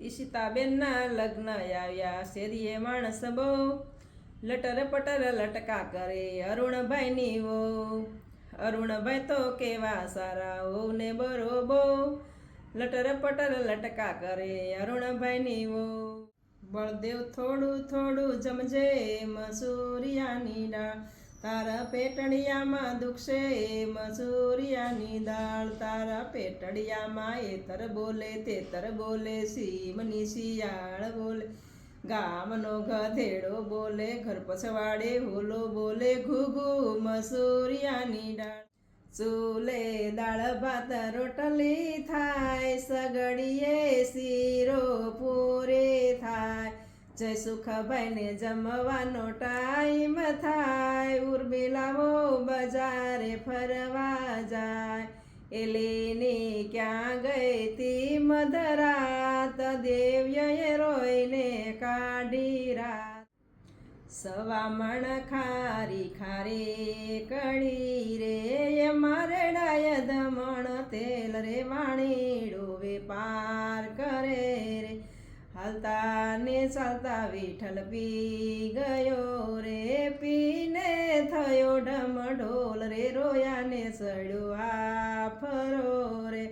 ઈશિતાબેનના લગ્ન આવ્યા, શેરીએ માણસ બહુ લટર પટર લટકા કરે, અરુણભાઈની વો અરુણભાઈ તો કેવા સારા હો ને બરોબો લટર પટર લટકા કરે, અરુણભાઈની વો બળદેવ થોડું થોડું જમજે, મસૂરિયાની દાળ. તારા પેટડિયામાં દુખશે મસૂરિયાની દાળ. તારા પેટડિયામાં એતર બોલે તેતર બોલે, સીમની શિયાળ બોલે. ગામનો ગધેડો બોલે, ઘર પછવાડે હોલો બોલે. ઘુઘુ મસૂરિયાની દાળ. ચૂલે દાળ ભાત રોટલી થાય, સગડીએ શીરો પૂરે થાય. જય સુખભાઈને જમવાનો ટાઈમ થાય. ઉર્મિલાવો બજારે ફરવા જાય. એલીની ક્યાં ગઈ તી મધરાત? દેવ્યએ રોઈને કાઢી રાત. સવામણ ખારી ખારે કડી રે. મારે ડાય દમણ તેલ રે વાણી ડોવે રે હાલતા ને ચાલતા વિઠ્ઠલ પી ગયો રે, પીને થયો ઢમ ઢોલ રે રોયા ને સડ્યો ફરો રે.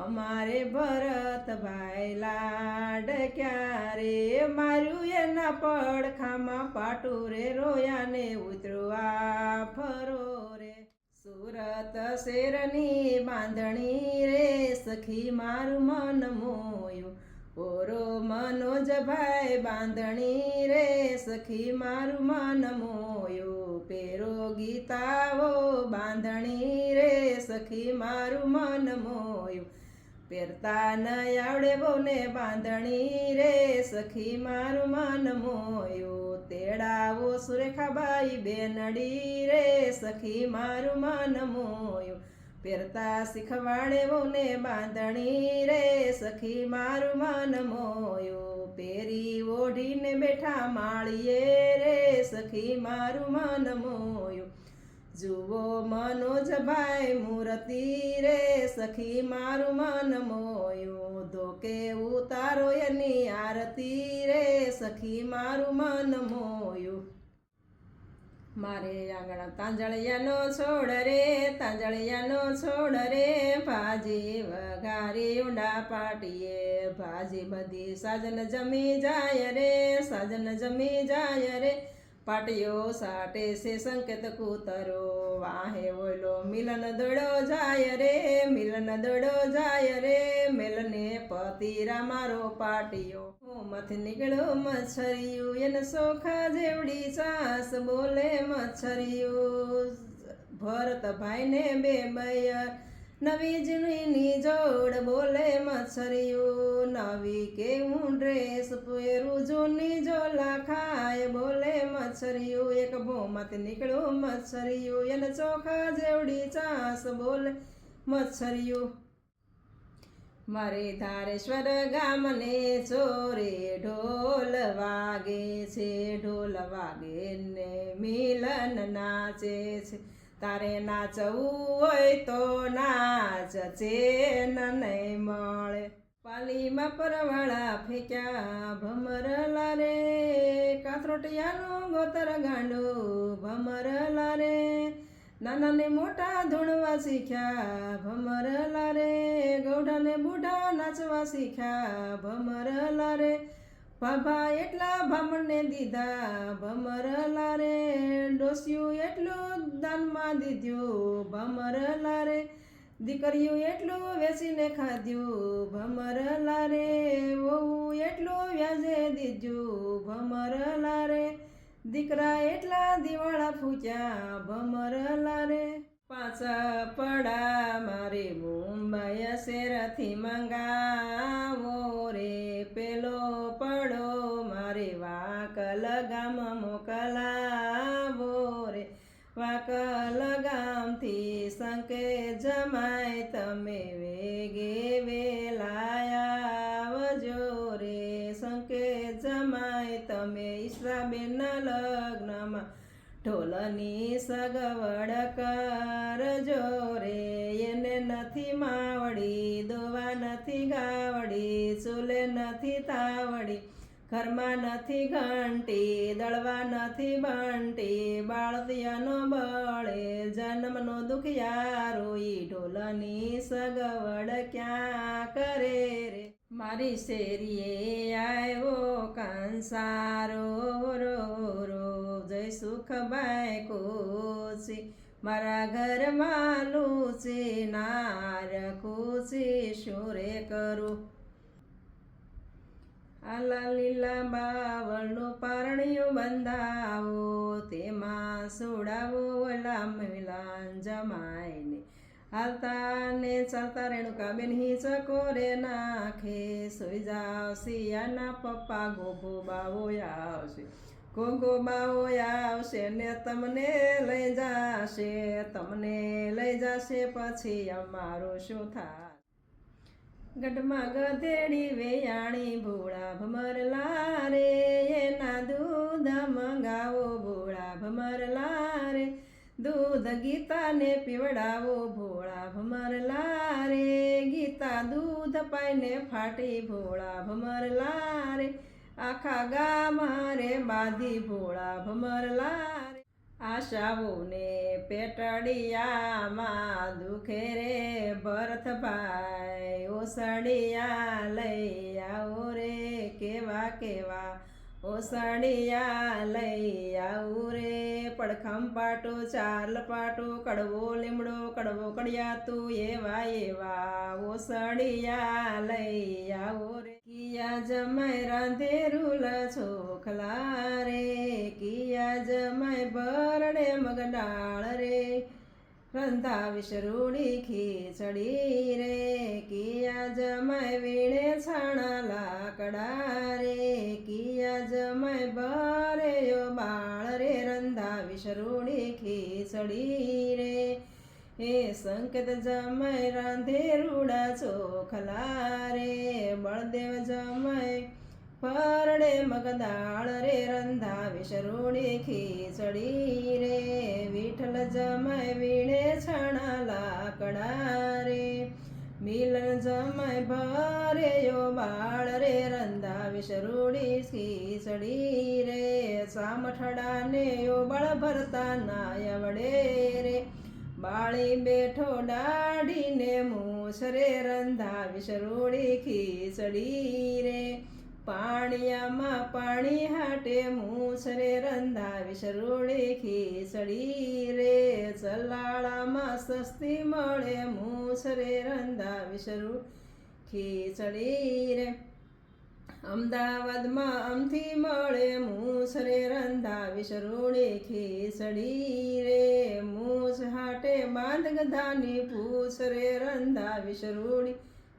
અમારે ભરતભાઈ લાડ ક્યારે માર્યું એના પડખામાં પાટું રે રોયા ને ઉતરવા ફરો રે. સુરત શેરની બાંધણી રે, સખી મારું મન મોયું ઓરો મનોજભાઈ બાંધણી રે સખી મારું મન મોયું. પેરો ગીતાઓ બાંધણી રે સખી મારું મન મોયું. પહેરતા ન આવડે બોને બાંધણી રે સખી મારું મન મોયું. તેડાવો સુરેખાબાઈ બેનડી રે સખી મારું મન મોયું. પહેરતા શીખવાડે ને બાંધણી રે, સખી મારું મન મોયો. પેરી ઓઢીને બેઠા માળીએ રે, સખી મારું મન મોયું. જુઓ મનોજભાઈ મૂર્તિ રે, સખી મારું મન મોયું. ધોકે ઉતારો એની આરતી રે, સખી મારું મન મોયું. મારે આંગણા તાંજળિયાનો છોડ રે, તાંજળિયાનો છોડ રે, ભાજી વઘારી ઊંડા પાટીએ. ભાજી બધી સાજન જમી જાય રે, સાજન જમી જાય રે. પાટીઓ સાટે છે સંકેત કૂતરો. વાહે બોલો મિલન દોડો જાય રે, મિલન દોડો જાય રે, મેલને પતિરા મારો પાટીઓ મથ નીકળો મચ્છરિયું, એને સોખા જેવડી સાસ બોલે મચ્છરિયું. ભરતભાઈને બે બૈયર નવી જૂની જોડ બોલે મચ્છરિયું નવી કેવું ડ્રેસ પહેરું જૂની જોલા ખાય બોલે મચ્છરિયું એક ભોમાંથી નીકળ્યું મચ્છરિયું એને ચોખા જેવડી ચાસ બોલે મચ્છરિયું મારે ધારેશ્વર ગામને ચોરે ઢોલ વાગે છે, ઢોલ વાગે ને મિલન નાચે છે. તારે નાચવું હોય તો નાચ ચેન નહીં મળે. પાલીમાં પરવાળા ફેંક્યા ભમરલા રે. કાથરોટિયાનું ગોતર ગાંડું ભમરલા રે. નાના ને મોટા ધૂણવા શીખ્યા ભમરલા રે. ગૌઢા ને બુઢા નાચવા શીખ્યા ભમરલા રે. ભાભા એટલા ભામણને દીધા ભમરલા રે ડોસ્યું એટલું દાનમાં દીધ્યું ભમરલા રે દીકરીયું એટલું વેચીને ખાધ્યું ભમરલા રે વહુ એટલું વ્યાજે દીધું ભમરલા રે દીકરા એટલા દિવાળા ફૂચ્યા ભમરલા રે પાછા પડા મારે મુંબઈ શેરથી મંગાવો ગામ મોકલાવો રે. વાકલ ગામથી સંકે જમાય તમે વેગે વેલાયાવજો રે. સંકે જમાય તમે ઈશ્રાબેનના લગ્નમાં ઢોલની સગવડ કરજો રે. એને નથી માવડી, દોવા નથી ગાવડી, ચૂલે નથી તાવડી. ઘરમાં નથી ઘંટી, દળવા નથી બંટી બાળતિયાનો બળે, જન્મનો દુખિયારો ઈ ઢોલની સગવડ ક્યાં કરે રે? મારી શેરીએ આવ્યો કંસારો રો રો જય સુખબાઈ કોશી. મારા ઘરમાં લૂચી નાર ખુશી શું રે કરું? આલા લીલા બાવળનું પારણિયું બંધાવો, તેમાં સોડાવો ઓલા મિલાન જમાઈને હાલતા ને ચાલતા રેણુકાબેન હિંચકો રે નાખે, સુઈ જાવ સિયાના પપ્પા ગોગો બાવો આવશે. ગોગો બાવો આવશે ને તમને લઈ જાશે, તમને લઈ જાશે પછી અમારું શું થાય ગઢમાં ગધેડી વેયાણી ભોળા ભમરલા રે એના દૂધ મંગાવો ભોળા ભમરલા રે દૂધ ગીતાને પીવડાવો ભોળા ભમરલા રે ગીતા દૂધ પાઈને ફાટી ભોળા ભમરલા રે આખા ગામ રે બાંધી ભોળા ભમરલા આશાઓને પેટડિયામાં દુખે રે ભરતભાઈ ઓસડિયા લઈ આવો રે, કેવા કેવા ઓસડિયા લઈ આવું રે. પડખમ પાટો, ચાલ પાટો, કડવો લીમડો, કડવો કડિયાતું એવા એવા ઓસડિયા લઈ આવો રે. કિયા જમાય રાંધેરુલ છોખલા રે, કિયા જમાય બરડે મગડાળ રે રંધાવી શરૂડી ખીચડી રે કિયા જમાય વીણે છાણા લાકડા રે કિયા જમાય બરેયો બાળ રે રંધાવી શરૂડી ખીચડી રે હે સંકેત જમાય રાંધે રૂડા ચોખલા રે બળદેવ જમાય પરડે મગદાળ રે રંધાવી શરૂડી ખીચડી રે. વિઠ્ઠલ જમય વીણે છણા લાકડા રે. મિલન જમાય ભરેયો બાળ રે રંધાવી શરૂડી ખીચડી રે. સામઠડાને યો બળ ભરતા નાયવડે રે. બાળી બેઠો દાઢીને મૂછ રે રંધાવી શરૂડી ખીચડી રે. પાણિયામાં પાણી હાટે મૂસરે રંધા રંધાવી શરૂડી ખીચડી રે. ચલાળામાં સસ્તી મળે મૂસરે રંધા રંધાવી શરૂ ખીચડી રે. અમદાવાદમાં અમથી મળે મૂસરે રંધા રંધાવી શરૂડી ખીચડી રે. મૂસ હાટે બાંધ ગધાની પૂછ રે રંધાવી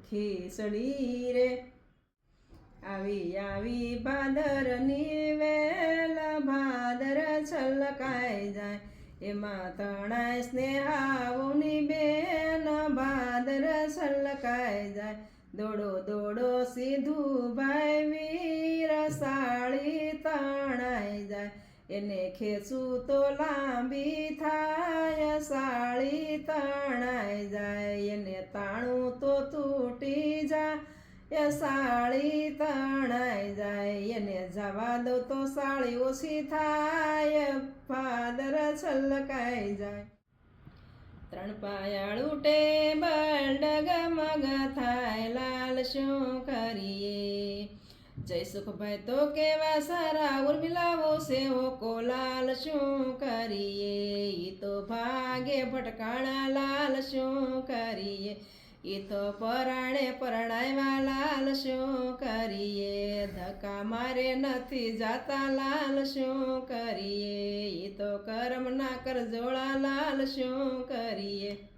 ખીચડી રે. આવી આવી ભાદરની વેલ ભાદર છલકાઈ જાય એમાં તણાય સ્નેહાઓની બેન ભાદર છલકાઈ જાય દોડો દોડો સીધું ભાઈ વીર સાળી તણાઈ જાય એને ખેંચું તો લાંબી થાય સાળી તણાઈ જાય એને તાણું તો તૂટી જાય એ સાળી તણાઈ જાય, એને જવા દો તો સાળી ઓછી થાય, ફાદર છલકાઈ જાય. ત્રણ પાયાળું ટેબલ ડગમગ થાય, લાલ શું કરીએ? જય સુખભાઈ તો કેવા સારા ઉર્મિલાવો સેવો કોલાલ શું કરીએ? ઈ તો ભાગે ભટકાણા, લાલ શું કરીએ? ઈ તો પરાણે પરણાવ્યા લાલ શું કરીએ? ધક્કા મારે નથી જાતા લાલ શું કરીએ? ઈ તો કરમ ના કરજોળા લાલ શું કરીએ?